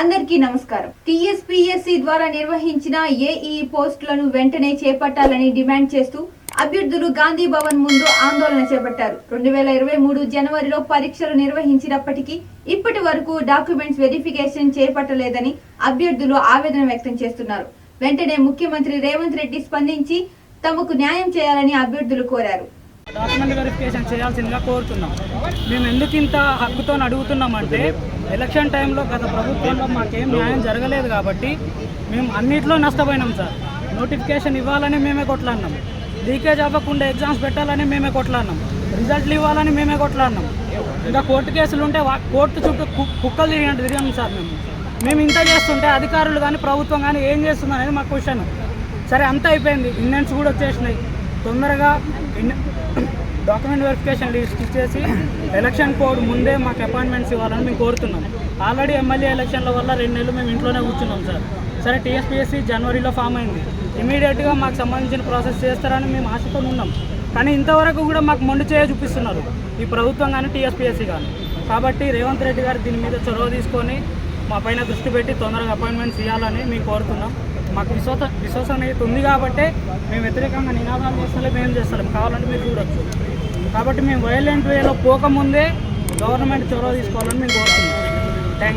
అందరికీ నమస్కారం. టీఎస్పీఎస్సీ ద్వారా నిర్వహించిన ఏఈ పోస్టులను వెంటనే చేపట్టాలని డిమాండ్ చేస్తూ అభ్యర్థులు గాంధీ భవన్ ముందు ఆందోళన చేపట్టారు. రెండు వేల ఇరవై మూడు జనవరిలో పరీక్షలు నిర్వహించినప్పటికీ ఇప్పటి వరకు డాక్యుమెంట్స్ వెరిఫికేషన్ చేపట్టలేదని అభ్యర్థులు ఆవేదన వ్యక్తం చేస్తున్నారు. వెంటనే ముఖ్యమంత్రి రేవంత్ రెడ్డి స్పందించి తమకు న్యాయం చేయాలని అభ్యర్థులు కోరారు. డాక్యుమెంట్ వెరిఫికేషన్ చేయాల్సిందిగా కోరుతున్నాం. మేము ఎందుకు ఇంత హక్కుతో అడుగుతున్నామంటే ఎలక్షన్ టైంలో గత ప్రభుత్వంలో మాకేం న్యాయం జరగలేదు కాబట్టి మేము అన్నిట్లో నష్టపోయినాం సార్. నోటిఫికేషన్ ఇవ్వాలని మేమే కొట్లాడినాం. లీకేజ్ అవ్వకుండా ఎగ్జామ్స్ పెట్టాలని మేమే కొట్లాడినాం. రిజల్ట్లు ఇవ్వాలని మేమే కొట్లాడినాం. ఇంకా కోర్టు కేసులు ఉంటే వా- కోర్టు చుట్టూ కు- కుక్కలు తిరిగినట్టు తిరిగాం సార్ మేము. మేము ఇంత చేస్తుంటే అధికారులు కానీ ప్రభుత్వం కానీ ఏం చేస్తుంది అనేది మా క్వశ్చన్ సరే అంతా అయిపోయింది. ఇండియన్స్ కూడా వచ్చేసినాయి. తొందరగా డాక్యుమెంట్ వెరిఫికేషన్ లిస్ట్ ఇచ్చేసి ఎలక్షన్ కోడ్ ముందే మాకు అపాయింట్మెంట్స్ ఇవ్వాలని మేము కోరుతున్నాం. ఆల్రెడీ ఎమ్మెల్యే ఎలక్షన్ల వల్ల రెండు నెలలు మేము ఇంట్లోనే కూర్చున్నాం సార్. సరే టీఎస్పీఎస్సీ జనవరిలో ఫామ్ అయింది. ఇమీడియట్గా మాకు సంబంధించిన ప్రాసెస్ చేస్తారని మేము ఆశతో ఉన్నాం. కానీ ఇంతవరకు కూడా మాకు మొండి చేయ చూపిస్తున్నారు. ఈ ప్రభుత్వం కానీ టీఎస్పీఎస్సీ కానీ కాబట్టి రేవంత్ రెడ్డి గారు దీని మీద చొరవ తీసుకొని మా పైన దృష్టి పెట్టి తొందరగా అపాయింట్మెంట్స్ ఇవ్వాలని మేము కోరుతున్నాం. మాకు విశ్వాస విశ్వసనీయత ఉంది కాబట్టి మేము వ్యతిరేకంగా నినాదాలు చేస్తలేం మేము చేస్తలేం కావాలంటే మీరు చూడొచ్చు. కాబట్టి మేము వైలెంట్ వేలో పోకముందే గవర్నమెంట్ చొరవ తీసుకోవాలని మేము కోరుతున్నాం.